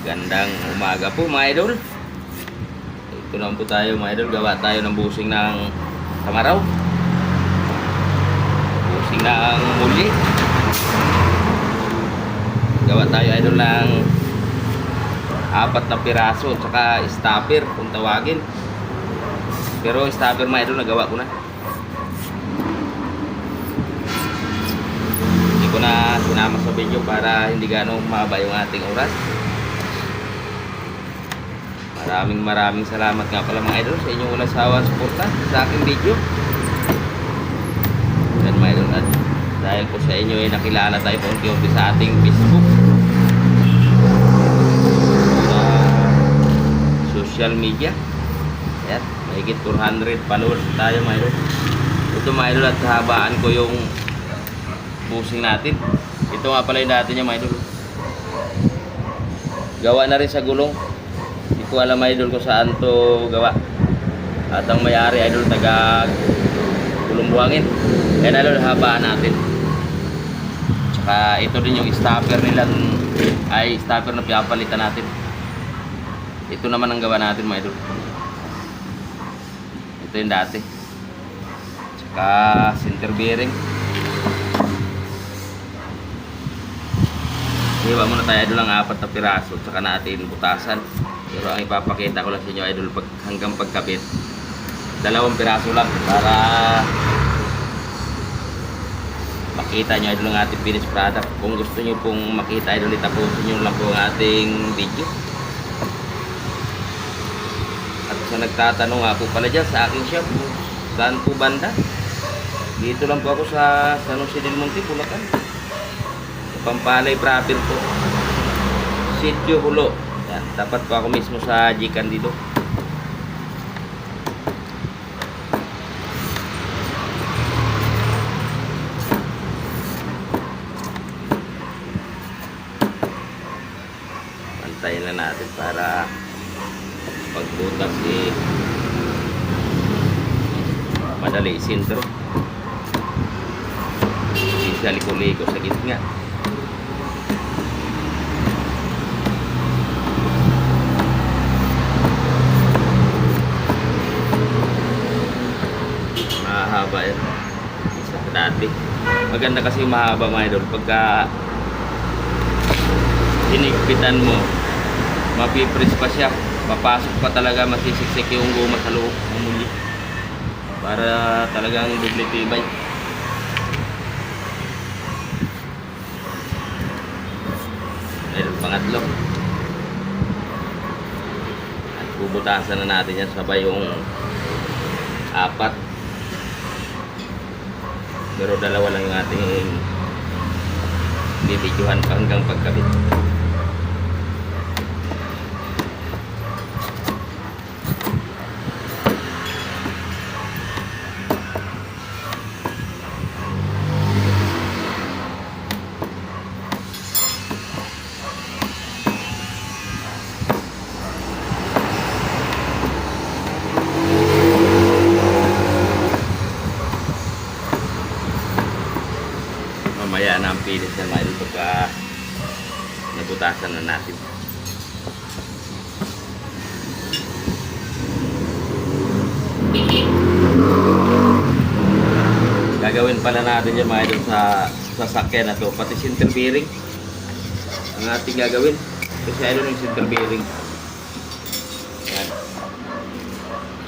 Magandang umaga po mga idol. Ito naman po tayo mga idol. Gawa tayo ng busing ng kamaraw. Busing ng muli. Gawa tayo idol ng apat na piraso tsaka stopper kung tawagin. Pero stopper mga idol nagawa ko na. Ko na sinama sa video para hindi ganong mahaba yung ating oras. Maraming maraming salamat nga pala mga idol sa inyong walang sawang suporta sa aking video. Yan mga idol at dahil po sa inyo ay nakilala tayo po unti-unti sa ating Facebook. Sa social media. Ayan, mahigit 400 followers tayo mga idol. Ito mga idol at kahabaan ko yung busing natin. Ito nga pala yung dati niya mga idol. Gawa na rin sa gulong. Ko alam idol kung saan to gawa. At ang may-ari idol taga gulong buhangin. Yan idol habaan natin. Tsaka ito din yung stopper nilang ay stopper na pinapalitan natin. Ito naman ang gawa natin mga idol. Ito yung dati. Tsaka center bearing. Hiwa muna tayo idol ang apat na piraso at saka natin butasan. Pero ang ipapakita ko lang sa inyo idol pag, hanggang pagkabit. Dalawang piraso lang para makita nyo idol ang ating finished product. Kung gusto nyo pong makita idol itapusin nyo lang po ang ating video. At sa nagtatanong po pala dyan sa aking shop, saan po banda? Dito lang po ako sa San Jose del Monte, Bulacan. Pampalay proper po. Sitio Hulo. Yan, dapat po ako mismo sa Jikan dito. Pantayin na natin para pagbutas eh madali isintro. Hindi siya liko-liko sa gitna. Mahaba yan isa sa dati. Maganda kasi mahaba mga idol. Pagka hinigpitan mo mapipres pa siya. Papasok pa talaga masisiksik yung guma sa loob ng muli para talagang doble tibay idol pangatlo. At bubutasan na natin yan sabay yung apat pero dalawa lang yung ating bibidyohan pa hanggang pagkabit mamaya na ang pilit na mga idol pagka nabutasan na natin. Gagawin pala natin yung mga idol sa sasakyan na to. Pati center bearing. Ang ating gagawin. Kasi idol yung center bearing? Yan.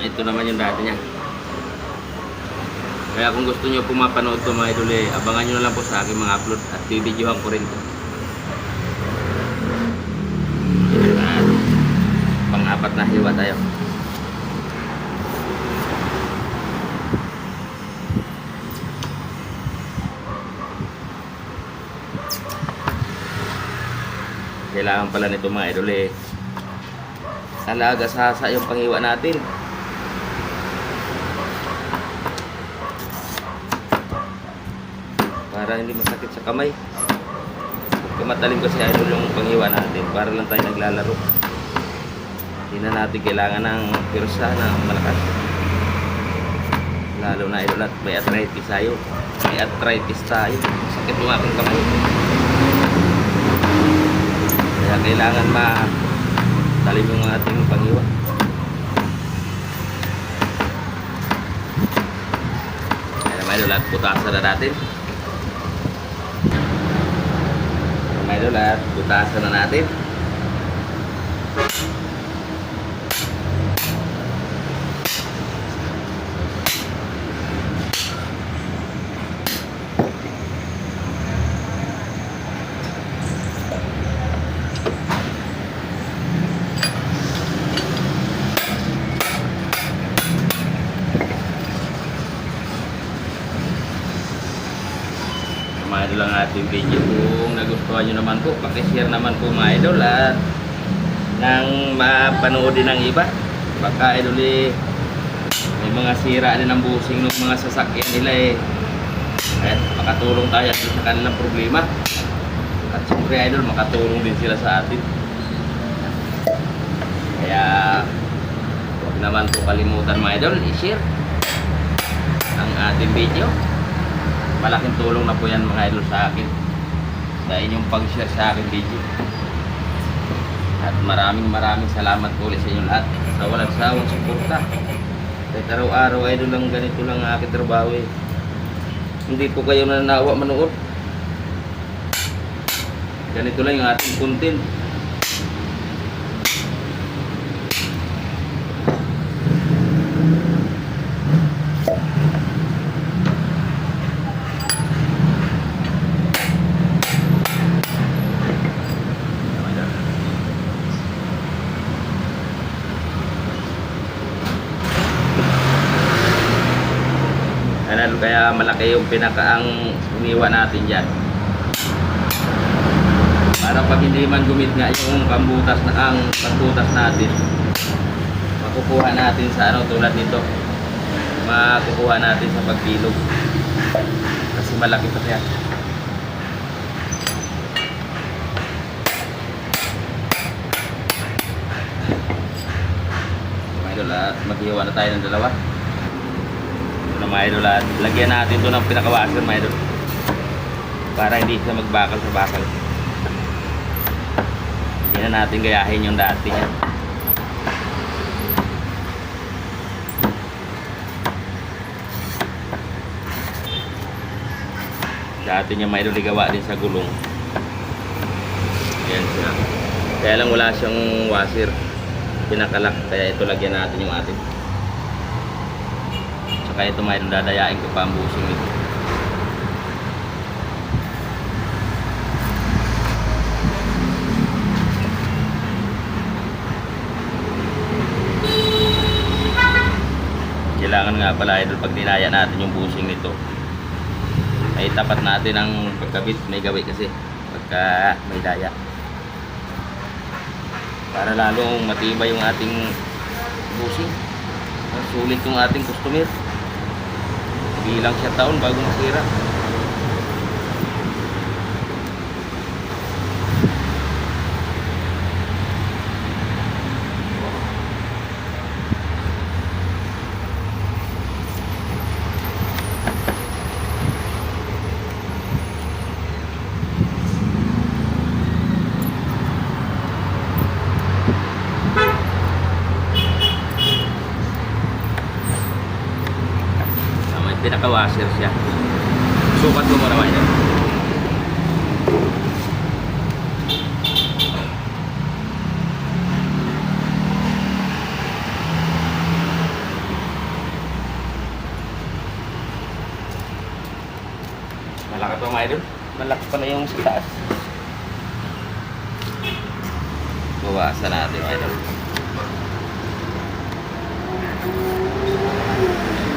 Ito naman yung dati niya kaya kung gusto nyo pumapanood ko mga idol eh, abangan nyo na lang po sa aking mga upload at bibidyohan ko rin. At pang-apat na hiwa tayo. Kailangan pala nito mga idol eh. Talaga sasa yung panghiwa natin. para hindi masakit sa kamay. Kumatalim kasi idol yung panghiwa natin para lang tayo naglalaro. Hindi na natin kailangan ng pirsa na malakas. Lalo na idol at may arthritis tayo. May arthritis tayo. Sakit yung aking kamay. Kaya kailangan ma talim yung ating panghiwa. Ayan mga idol at butasan na natin. Ayan, Mga idol at butasan na natin. mga idol ang ating video. Kung nagustuhan nyo naman po pakishare naman po mga idol at nang mapanood din ng iba. Baka idol eh may mga sira din ang busing ng mga sasakyan nila eh. Kaya makatulong tayo at sa kanilang problema. At siyempre idol makatulong din sila sa atin. Kaya huwag naman po kalimutan mga idol i-share ang ating video malaking tulong na po yan mga idol sa akin. Sa inyong pag-share sa akin video. At maraming maraming salamat po ulit sa inyo lahat. Sa walang sawang suporta. Kahit araw-araw idol lang ganito lang ang aking trabaho eh. Hindi po kayo nananawa manood. Ganito lang yung ating content Malaki yung pinaka ang iniwa natin dyan. Para pag hindi man gumit nga yung pambutas na ang pambutas natin, makukuha natin sa ano tulad nito. Makukuha natin sa pagbilog. Kasi malaki pa siya. Idol, at maghiwa na tayo ng dalawa na mga idol at lagyan natin ito ng pinakawasan mga idol. Para hindi siya magbakal sa bakal. Hindi na natin gayahin yung dati niya. Dati niya mga idol igawa din sa gulong. Yan siya. Kaya lang wala siyang washer. Pinakalak. Kaya ito lagyan natin yung ating Saka ito may dadayain ko pa ang busing nito. Kailangan nga pala idol pag dinaya natin yung busing nito ay tapat natin ang pagkabit may gawi kasi pagka may daya. Para lalong matibay yung ating busing. Sulit yung ating customer bilang siya taon bago masira May pinaka-washer siya sukat ko muna mga Malaki pa mga idol. Malaki pala yung sa taas. Bawasan natin mga idol. Kaya idol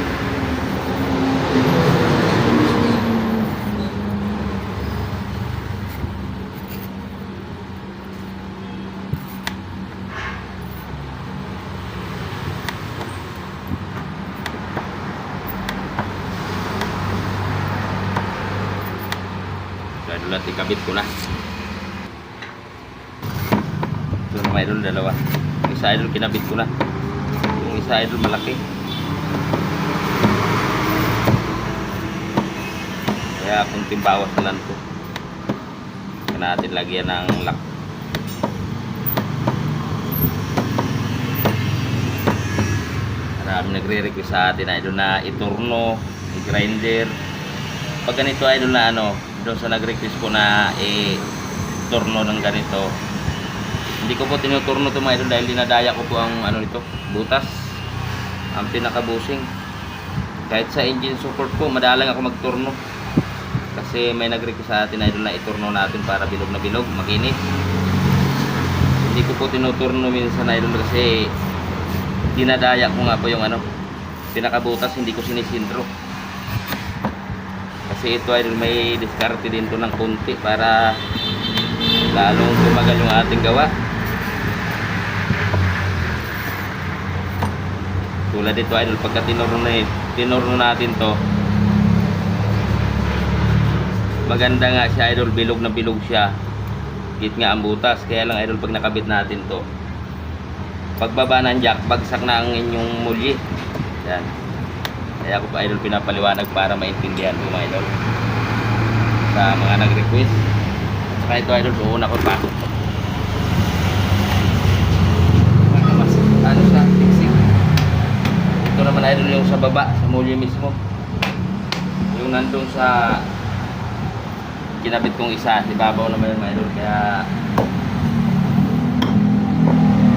at ikabit ko na. Ito na mga idol dalawa. Isa idol kinabit ko na. Yung isa idol malaki. Kaya kunting bawas na lang ito kaya natin lagyan ng lock. Marami nagre-request sa atin idol na iturno, grinder pag ganito idol na ano doon sa nag-request ko na i-turno ng ganito. Hindi ko po tinuturno to mga idol dahil dinadaya ko po ang ano nito, butas. Ang pinaka-busing. Kahit sa engine support po, madalang ako magturno. Kasi may nag-request sa atin idol na iturno natin para bilog na bilog, makinis. Hindi ko po tinuturno minsan idol kasi dinadaya ko nga po yung ano, pinakabutas, hindi ko sinisintro. Kasi ito ay may diskarte din to ng kunti para lalong tumagal yung ating gawa. Tulad dito idol, pagka tinurno, na, tinurno natin to, maganda nga siya idol, bilog na bilog siya. Git nga ang butas, kaya lang idol pag nakabit natin to, pagbaba ng jack, bagsak na ang inyong mulyi. Yan. Kaya ako pa idol pinapaliwanag para maintindihan ko mga idol. Sa mga nag-request. At saka ito idol, una ko pa. Para mas, ano siya, fixing. Ito naman idol yung sa baba, sa mulyi mismo. Yung nandun sa kinabit kong isa, ibabaw naman yun mga idol. Kaya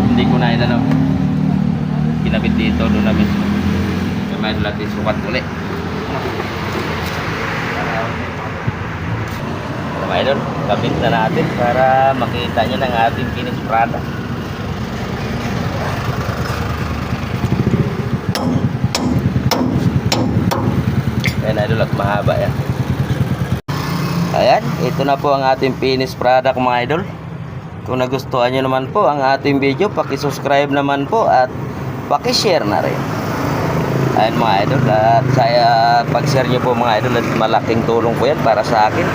hindi ko na inano kinabit dito doon na mismo may natin sukat ulit mga idol kabit na natin para makita nyo ng ating finished product. Ayan idol at mahaba yan. Ayan, ito na po ang ating finished product mga idol. Kung nagustuhan nyo naman po ang ating video, paki-subscribe naman po at paki-share na rin. Ayun mga idol, at saya pag-share nyo po mga idol at malaking tulong po yan para sa akin.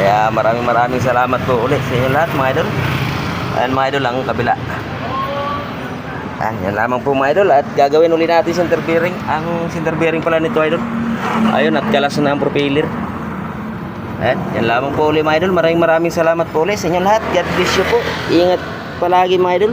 Kaya maraming maraming salamat po ulit sa inyo lahat mga idol. Ayun mga idol, ang kabila. Ayan, yan lamang po mga idol at gagawin ulit natin center bearing. Ang center bearing pala nito idol. Ayun, at kalas na ang propeller. Ayan, yan lamang po ulit mga idol. Maraming maraming salamat po ulit sa inyo lahat. God bless you po. Ingat palagi mga idol.